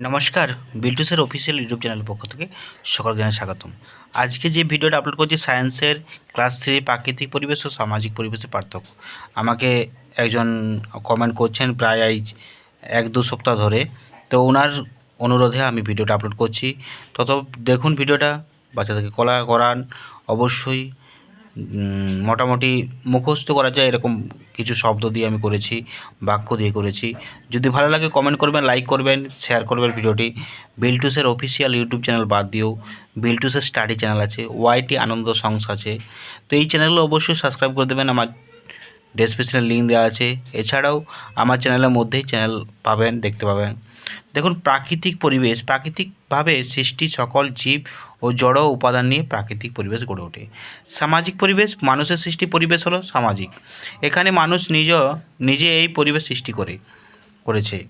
নমস্কার, বিল্টুসের official YouTube চ্যানেলের পক্ষ থেকে সকল জানাই স্বাগতম। আজকে যে ভিডিওটা আপলোড করছি সায়েন্সের ক্লাস থ্রি প্রাকৃতিক পরিবেশ ও সামাজিক পরিবেশের পার্থক্য। আমাকে একজন কমেন্ট করছেন প্রায় এক দু সপ্তাহ ধরে। তো ওনার অনুরোধে আমি ভিডিওটা আপলোড করছি। তত দেখুন ভিডিওটা, বাচ্চাদেরকে কলা করান। অবশ্যই মোটামুটি মুখস্থ করা যায় এরকম কিছু শব্দ দিয়ে আমি করেছি, বাক্য দিয়ে করেছি। যদি ভালো লাগে কমেন্ট করবেন লাইক করবেন শেয়ার করবেন ভিডিওটি। বিল্টুসের অফিসিয়াল ইউটিউব চ্যানেল বাদ দিয়েও বিলটুসের স্টাডি চ্যানেল আছে ওয়াইটি আনন্দ সংস আছে। তো এই চ্যানেলগুলো অবশ্যই সাবস্ক্রাইব করে দেবেন। আমার ডেসক্রিপশনে লিঙ্ক দেওয়া আছে। এছাড়াও আমার চ্যানেলের মধ্যেই চ্যানেল পাবেন, দেখতে পাবেন। দেখুন, প্রাকৃতিক পরিবেশ, প্রাকৃতিকভাবে সৃষ্টি সকল জীব ও জড় উপাদান নিয়ে প্রাকৃতিক পরিবেশ গড়ে ওঠে। সামাজিক পরিবেশ, মানুষের সৃষ্টি পরিবেশ হলো সামাজিক। এখানে মানুষ নিজ, নিজে এই পরিবেশ সৃষ্টি করে, করেছে।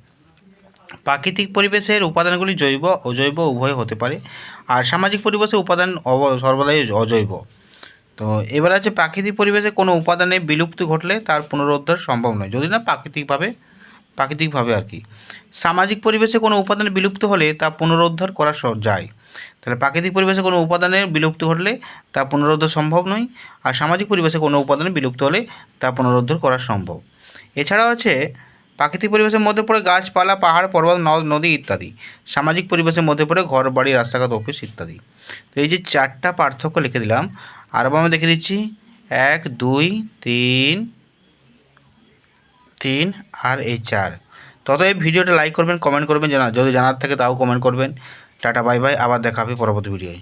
প্রাকৃতিক পরিবেশের উপাদানগুলি জৈব, অজৈব, উভয় হতে পারে। আর সামাজিক পরিবেশের উপাদান অব- সর্বদাই অজৈব। তো এবার আছে, প্রাকৃতিক পরিবেশে কোনো উপাদানে বিলুপ্তি ঘটলে তার পুনরুদ্ধার সম্ভব নয়। যদি না প্রাকৃতিকভাবে প্রাকৃতিকভাবে আর কি। সামাজিক পরিবেশে কোনো উপাদান বিলুপ্ত হলে তা পুনরুদ্ধার করা যায়। তাহলে প্রাকৃতিক পরিবেশে কোনো উপাদানের বিলুপ্তি ঘটলে তা পুনরুদ্ধার সম্ভব নয়, আর সামাজিক পরিবেশে কোনো উপাদান বিলুপ্ত হলে তা পুনরুদ্ধার করা সম্ভব। এছাড়াও আছে প্রাকৃতিক পরিবেশের মধ্যে পড়ে গাছপালা, পাহাড়, পর্বত, নদী ইত্যাদি। সামাজিক পরিবেশের মধ্যে পড়ে ঘর, বাড়ি, রাস্তাঘাট, অফিস ইত্যাদি। তো এই যে চারটা পার্থক্য লিখে দিলাম আরও আমি দেখে দিচ্ছি। এক, দুই, তিন তিন আর এই চার। তত এই ভিডিওটা লাইক করবেন কমেন্ট করবেন, জানা যদি জানার থাকে তাও কমেন্ট করবেন। টাটা বাই বাই আবার দেখা হবে পরবর্তী ভিডিওয়